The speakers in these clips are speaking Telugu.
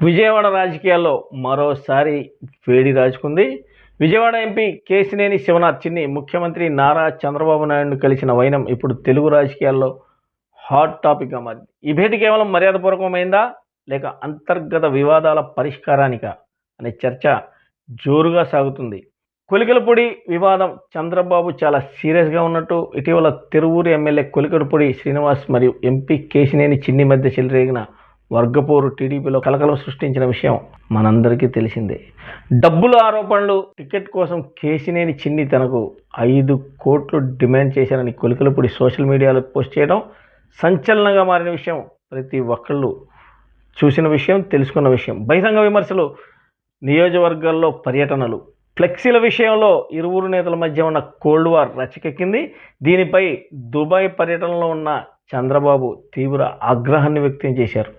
విజయవాడ రాజకీయాల్లో మరోసారి వేడి రాజుకుంది విజయవాడ ఎంపీ కేసినేని శివనాథ్ చిన్ని ముఖ్యమంత్రి నారా చంద్రబాబు నాయుడును కలిసిన వైనం ఇప్పుడు తెలుగు రాజకీయాల్లో హాట్ టాపిక్గా మారింది. ఈ భేటీ కేవలం మర్యాదపూర్వకమైందా? లేక అంతర్గత వివాదాల పరిష్కారానికా? అనే చర్చ జోరుగా సాగుతుంది. కొలికలపూడి వివాదం చంద్రబాబు చాలా సీరియస్గా ఉన్నట్టు ఇటీవల తిరువూరు ఎమ్మెల్యే కొలికలపూడి శ్రీనివాస్ మరియు ఎంపీ కేసినేని చిన్ని మధ్య చెలరేగిన వర్గపోరు టీడీపీలో కలకలం సృష్టించిన విషయం మనందరికీ తెలిసిందే. డబ్బుల ఆరోపణలు టికెట్ కోసం కేసినేని చిన్ని తనకు ఐదు కోట్లు డిమాండ్ చేశారని కొలికలపూడి సోషల్ మీడియాలో పోస్ట్ చేయడం సంచలనంగా మారిన విషయం ప్రతి ఒక్కళ్ళు చూసిన విషయం తెలుసుకున్న విషయం. బహిరంగ విమర్శలు నియోజకవర్గాల్లో పర్యటనలు. ఫ్లెక్సీల విషయంలో ఇరువురు నేతల మధ్య ఉన్న కోల్డ్ వార్ రచకెక్కింది. దీనిపై దుబాయ్ పర్యటనలో ఉన్న చంద్రబాబు తీవ్ర ఆగ్రహాన్ని వ్యక్తం చేశారు.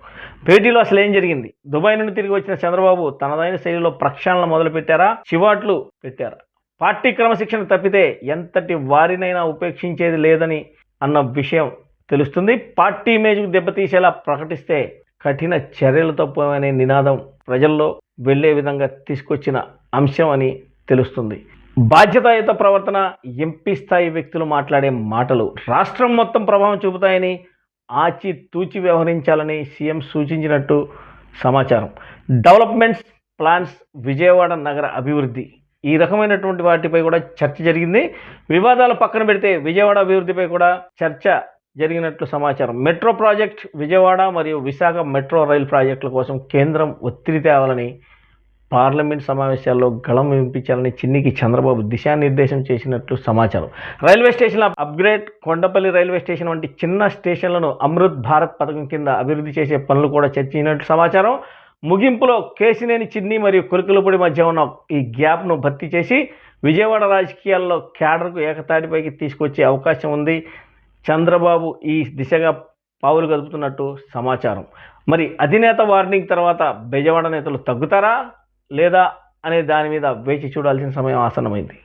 భేటీలో అసలు ఏం జరిగింది? దుబాయ్ నుండి తిరిగి వచ్చిన చంద్రబాబు తనదైన శైలిలో ప్రక్షాళన మొదలుపెట్టారా? చివాట్లు పెట్టారా. పార్టీ క్రమశిక్షణ తప్పితే ఎంతటి వారినైనా ఉపేక్షించేది లేదని అన్న విషయం తెలుస్తుంది. పార్టీ ఇమేజ్కు దెబ్బతీసేలా ప్రకటిస్తే కఠిన చర్యలు తప్పనే నినాదం ప్రజల్లో వెళ్ళే విధంగా తీసుకొచ్చిన అంశం అని తెలుస్తుంది. బాధ్యతాయుత ప్రవర్తన ఎంపీ స్థాయి వ్యక్తులు మాట్లాడే మాటలు రాష్ట్రం మొత్తం ప్రభావం చూపుతాయని ఆచి తూచి వ్యవహరించాలని సీఎం సూచించినట్టు సమాచారం. డెవలప్మెంట్స్ ప్లాన్స్ విజయవాడ నగర అభివృద్ధి. ఈ రకమైనటువంటి వాటిపై కూడా చర్చ జరిగింది. వివాదాలు పక్కన పెడితే విజయవాడ అభివృద్ధిపై కూడా చర్చ జరిగినట్లు సమాచారం. మెట్రో ప్రాజెక్ట్ విజయవాడ మరియు విశాఖ మెట్రో రైల్ ప్రాజెక్టుల కోసం కేంద్రం ఒత్తిడి తేవాలని పార్లమెంట్ సమావేశాల్లో గళం వినిపించాలని చిన్నికి చంద్రబాబు దిశానిర్దేశం చేసినట్లు సమాచారం. రైల్వే స్టేషన్ల అప్గ్రేడ్ కొండపల్లి రైల్వే స్టేషన్ వంటి చిన్న స్టేషన్లను అమృత్ భారత్ పథకం కింద అభివృద్ధి చేసే పనులు కూడా చర్చించినట్లు సమాచారం. ముగింపులో కేసినేని చిన్ని మరియు కురుకులపూడి మధ్య ఉన్న ఈ గ్యాప్ను భర్తీ చేసి విజయవాడ రాజకీయాల్లో క్యాడర్కు ఏకతాటిపైకి తీసుకొచ్చే అవకాశం ఉంది. చంద్రబాబు ఈ దిశగా పావులు కదుపుతున్నట్టు సమాచారం. మరి అధినేత వార్నింగ్ తర్వాత బెజవాడ నేతలు తగ్గుతారా? లేదా అనే దాని మీద వేచి చూడాల్సిన సమయం ఆసన్నమైంది.